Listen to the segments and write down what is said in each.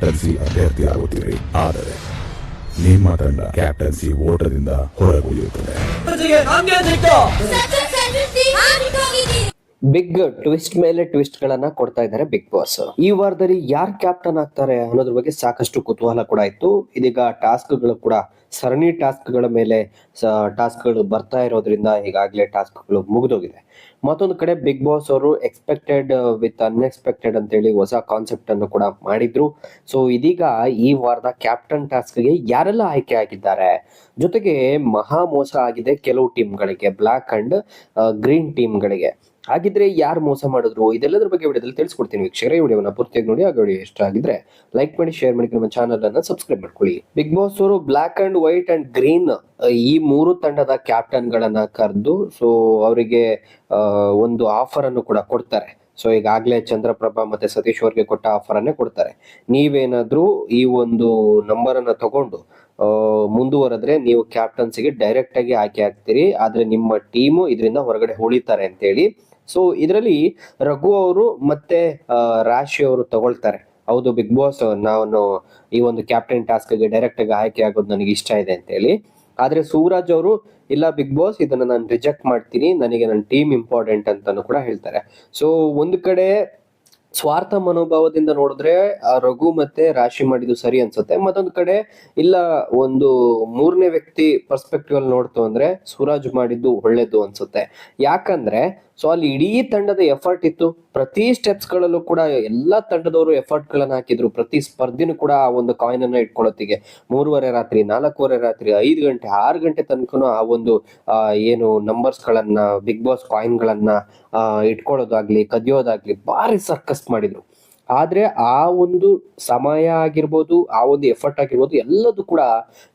Captaincy ಅಭ್ಯರ್ಥಿ ಆಗುತ್ತೀರಿ ಆದರೆ ನಿಮ್ಮ ತಂಡ ಕ್ಯಾಪ್ಟನ್ಸಿ ಓಟದಿಂದ ಹೊರಗುಳಿಯುತ್ತದೆ ಬಿಗ್ ಟ್ವಿಸ್ಟ್ ಮೇಲೆ ಟ್ವಿಸ್ಟ್ ಗಳನ್ನ ಕೊಡ್ತಾ ಇದ್ದಾರೆ ಬಿಗ್ ಬಾಸ್. ಈ ವಾರದಲ್ಲಿ ಯಾರು ಕ್ಯಾಪ್ಟನ್ ಆಗ್ತಾರೆ ಅನ್ನೋದ್ರ ಬಗ್ಗೆ ಸಾಕಷ್ಟು ಕುತೂಹಲ ಕೂಡ ಇತ್ತು. ಇದೀಗ ಟಾಸ್ಕ್ಗಳು ಕೂಡ ಸರಣಿ ಟಾಸ್ಕ್ಗಳ ಮೇಲೆ ಟಾಸ್ಕ್ಗಳು ಬರ್ತಾ ಇರೋದ್ರಿಂದ ಈಗಾಗಲೇ ಟಾಸ್ಕ್ಗಳು ಮುಗಿದೋಗಿದೆ. ಮತ್ತೊಂದು ಕಡೆ ಬಿಗ್ ಬಾಸ್ ಅವರು ಎಕ್ಸ್ಪೆಕ್ಟೆಡ್ ವಿತ್ ಅನ್ಎಕ್ಸ್ಪೆಕ್ಟೆಡ್ ಅಂತೇಳಿ ಹೊಸ ಕಾನ್ಸೆಪ್ಟ್ ಅನ್ನು ಕೂಡ ಮಾಡಿದ್ರು. ಸೊ ಇದೀಗ ಈ ವಾರದ ಕ್ಯಾಪ್ಟನ್ ಟಾಸ್ಕ್ಗೆ ಯಾರೆಲ್ಲ ಆಯ್ಕೆ ಆಗಿದ್ದಾರೆ? ಜೊತೆಗೆ ಮಹಾ ಮೋಸ ಆಗಿದೆ ಕೆಲವು ಟೀಮ್ಗಳಿಗೆ ಬ್ಲಾಕ್ ಅಂಡ್ ಗ್ರೀನ್ ಟೀಮ್ಗಳಿಗೆ ಹಾಗಿದ್ರೆ ಯಾರು ಮೋಸ ಮಾಡಿದ್ರು? ಇದೆಲ್ಲದ್ರ ಬಗ್ಗೆ ವಿಡಿಯೋದಲ್ಲಿ ತಿಳಿಸ್ಕೊಡ್ತೀನಿ. ವೀಕ್ಷಕರ, ಈ ವಿಡಿಯೋನ ಪೂರ್ತಿಯಾಗಿ ನೋಡಿ ಆ ವಿಡಿಯೋ ಇಷ್ಟ ಆಗಿದ್ರೆ ಲೈಕ್ ಮಾಡಿ ಶೇರ್ ಮಾಡಿ, ನಮ್ಮ ಚಾನಲ್ ಅನ್ನ ಸಬ್ಸ್ಕ್ರೈಬ್ ಮಾಡ್ಕೊಳ್ಳಿ. ಬಿಗ್ ಬಾಸ್ ಅವರು black and white and green ಈ ಮೂರು ತಂಡದ ಕ್ಯಾಪ್ಟನ್ ಗಳನ್ನ ಕರೆದು ಸೊ ಅವರಿಗೆ ಒಂದು ಆಫರ್ ಅನ್ನು ಕೂಡ ಕೊಡ್ತಾರೆ. ಸೊ ಈಗಾಗಲೇ ಚಂದ್ರಪ್ರಭಾ ಮತ್ತೆ ಸತೀಶ್ ಅವ್ರಿಗೆ ಕೊಟ್ಟ ಆಫರ್ ಅನ್ನೇ ಕೊಡ್ತಾರೆ. ನೀವೇನಾದ್ರೂ ಈ ಒಂದು ನಂಬರ್ ಅನ್ನ ತಗೊಂಡು ಮುಂದುವರೆದ್ರೆ ನೀವು ಕ್ಯಾಪ್ಟನ್ಸಿಗೆ ಡೈರೆಕ್ಟ್ ಆಗಿ ಆಯ್ಕೆ ಆಗ್ತೀರಿ. ಆದ್ರೆ ನಿಮ್ಮ ಟೀಮು ಇದರಿಂದ ಹೊರಗಡೆ ಉಳಿತಾರೆ ಅಂತೇಳಿ. ಸೊ ಇದರಲ್ಲಿ ರಘು ಅವರು ಮತ್ತೆ ರಾಶಿ ಅವರು ತಗೊಳ್ತಾರೆ. ಹೌದು ಬಿಗ್ ಬಾಸ್ ನಾನು ಈ ಒಂದು ಕ್ಯಾಪ್ಟನ್ ಟಾಸ್ಕ್ಗೆ ಡೈರೆಕ್ಟ್ ಆಗಿ ಆಯ್ಕೆ ಆಗೋದು ನನಗೆ ಇಷ್ಟ ಇದೆ ಅಂತೇಳಿ. ಆದ್ರೆ ಸೂರಜ್ ಅವರು, ಇಲ್ಲ ಬಿಗ್ ಬಾಸ್, ಇದನ್ನ ನಾನು ರಿಜೆಕ್ಟ್ ಮಾಡ್ತೀನಿ, ನನಗೆ ನನ್ನ ಟೀಮ್ ಇಂಪಾರ್ಟೆಂಟ್ ಅಂತಾನು ಕೂಡ ಹೇಳ್ತಾರೆ. ಸೊ ಒಂದು ಕಡೆ ಸ್ವಾರ್ಥ ಮನೋಭಾವದಿಂದ ನೋಡಿದ್ರೆ ರಘು ಮತ್ತೆ ರಾಶಿ ಮಾಡಿದ್ದು ಸರಿ ಅನ್ಸುತ್ತೆ. ಮತ್ತೊಂದು ಕಡೆ, ಇಲ್ಲ, ಒಂದು ಮೂರನೇ ವ್ಯಕ್ತಿ ಪರ್ಸ್ಪೆಕ್ಟಿವ್ ಅಲ್ಲಿ ನೋಡ್ತು ಅಂದ್ರೆ, ಸೂರಜ್ ಮಾಡಿದ್ದು ಒಳ್ಳೇದು ಅನ್ಸುತ್ತೆ. ಯಾಕಂದ್ರೆ ಸೊ ಅಲ್ಲಿ ಇಡೀ ತಂಡದ ಎಫರ್ಟ್ ಇತ್ತು. ಪ್ರತಿ ಸ್ಟೆಪ್ಸ್ ಗಳಲ್ಲೂ ಕೂಡ ಎಲ್ಲಾ ತಂಡದವರು ಎಫರ್ಟ್ ಗಳನ್ನ ಹಾಕಿದ್ರು. ಪ್ರತಿ ಸ್ಪರ್ಧಿನೂ ಕೂಡ ಆ ಒಂದು ಕಾಯಿನ್ ಅನ್ನ ಇಟ್ಕೊಳ್ಳೋತ್ತಿಗೆ ಮೂರುವರೆ ರಾತ್ರಿ, ನಾಲ್ಕೂವರೆ ರಾತ್ರಿ, ಐದು ಗಂಟೆ, ಆರು ಗಂಟೆ ತನಕನೂ ಆ ಒಂದು ಏನು ನಂಬರ್ಸ್ ಗಳನ್ನ ಬಿಗ್ ಬಾಸ್ ಕಾಯಿನ್ ಗಳನ್ನ ಇಟ್ಕೊಳ್ಳೋದಾಗ್ಲಿ, ಕದಿಯೋದಾಗ್ಲಿ ಭಾರಿ ಸರ್ಕಸ್ ಮಾಡಿದ್ರು. ಆದ್ರೆ ಆ ಒಂದು ಸಮಯ ಆಗಿರ್ಬೋದು, ಆ ಒಂದು ಎಫರ್ಟ್ ಆಗಿರ್ಬೋದು, ಎಲ್ಲದೂ ಕೂಡ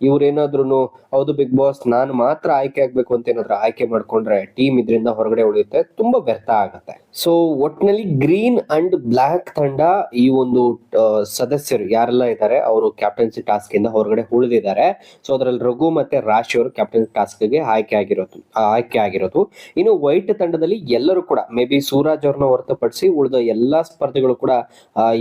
ಇವ್ರೇನಾದ್ರೂ ಹೌದು ಬಿಗ್ ಬಾಸ್ ನಾನು ಮಾತ್ರ ಆಯ್ಕೆ ಆಗ್ಬೇಕು ಅಂತ ಏನಾದ್ರು ಆಯ್ಕೆ ಮಾಡ್ಕೊಂಡ್ರೆ ಟೀಮ್ ಇದರಿಂದ ಹೊರಗಡೆ ಉಳಿಯುತ್ತೆ, ತುಂಬಾ ವ್ಯರ್ಥ ಆಗುತ್ತೆ. ಸೊ ಒಟ್ನಲ್ಲಿ ಗ್ರೀನ್ ಅಂಡ್ ಬ್ಲಾಕ್ ತಂಡ ಈ ಒಂದು ಸದಸ್ಯರು ಯಾರೆಲ್ಲ ಇದ್ದಾರೆ, ಅವರು ಕ್ಯಾಪ್ಟನ್ಸಿ ಟಾಸ್ಕ್ ಇಂದ ಹೊರಗಡೆ ಉಳಿದಿದ್ದಾರೆ. ಸೊ ಅದರಲ್ಲಿ ರಘು ಮತ್ತೆ ರಾಶಿ ಅವರು ಕ್ಯಾಪ್ಟನ್ ಟಾಸ್ಕ್ಗೆ ಆಯ್ಕೆ ಆಗಿರೋದು ಆಯ್ಕೆ ಆಗಿರೋದು. ಇನ್ನು ವೈಟ್ ತಂಡದಲ್ಲಿ ಎಲ್ಲರೂ ಕೂಡ ಮೇ ಬಿ ಸೂರಜ್ ಅವ್ರನ್ನ ಹೊರತುಪಡಿಸಿ ಉಳಿದ ಎಲ್ಲಾ ಸ್ಪರ್ಧೆಗಳು ಕೂಡ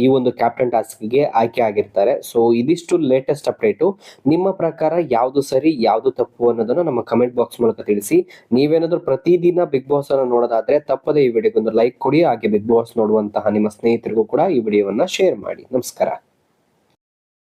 ಈ ಒಂದು ಕ್ಯಾಪ್ಟನ್ ಟಾಸ್ಕ್ಗೆ ಆಯ್ಕೆ ಆಗಿರ್ತಾರೆ. ಸೊ ಇದಿಷ್ಟು ಲೇಟೆಸ್ಟ್ ಅಪ್ಡೇಟು ನಿಮ್ಮ ಪ್ರಕಾರ ಯಾವುದು ಸರಿ, ಯಾವುದು ತಪ್ಪು ಅನ್ನೋದನ್ನ ನಮ್ಮ ಕಮೆಂಟ್ ಬಾಕ್ಸ್ ಮೂಲಕ ತಿಳಿಸಿ. ನೀವೇನಾದರೂ ಪ್ರತಿದಿನ ಬಿಗ್ ಬಾಸ್ ಅನ್ನು ನೋಡೋದಾದ್ರೆ ತಪ್ಪದೇ ಈ ವಿಡಿಯೋಗೊಂದು ಲೈಕ್ ಕೊಡಿ. ಹಾಗೆ ಬಿಗ್ ಬಾಸ್ ನೋಡುವಂತಹ ನಿಮ್ಮ ಸ್ನೇಹಿತರಿಗೂ ಕೂಡ ಈ ವಿಡಿಯೋವನ್ನ ಶೇರ್ ಮಾಡಿ. ನಮಸ್ಕಾರ.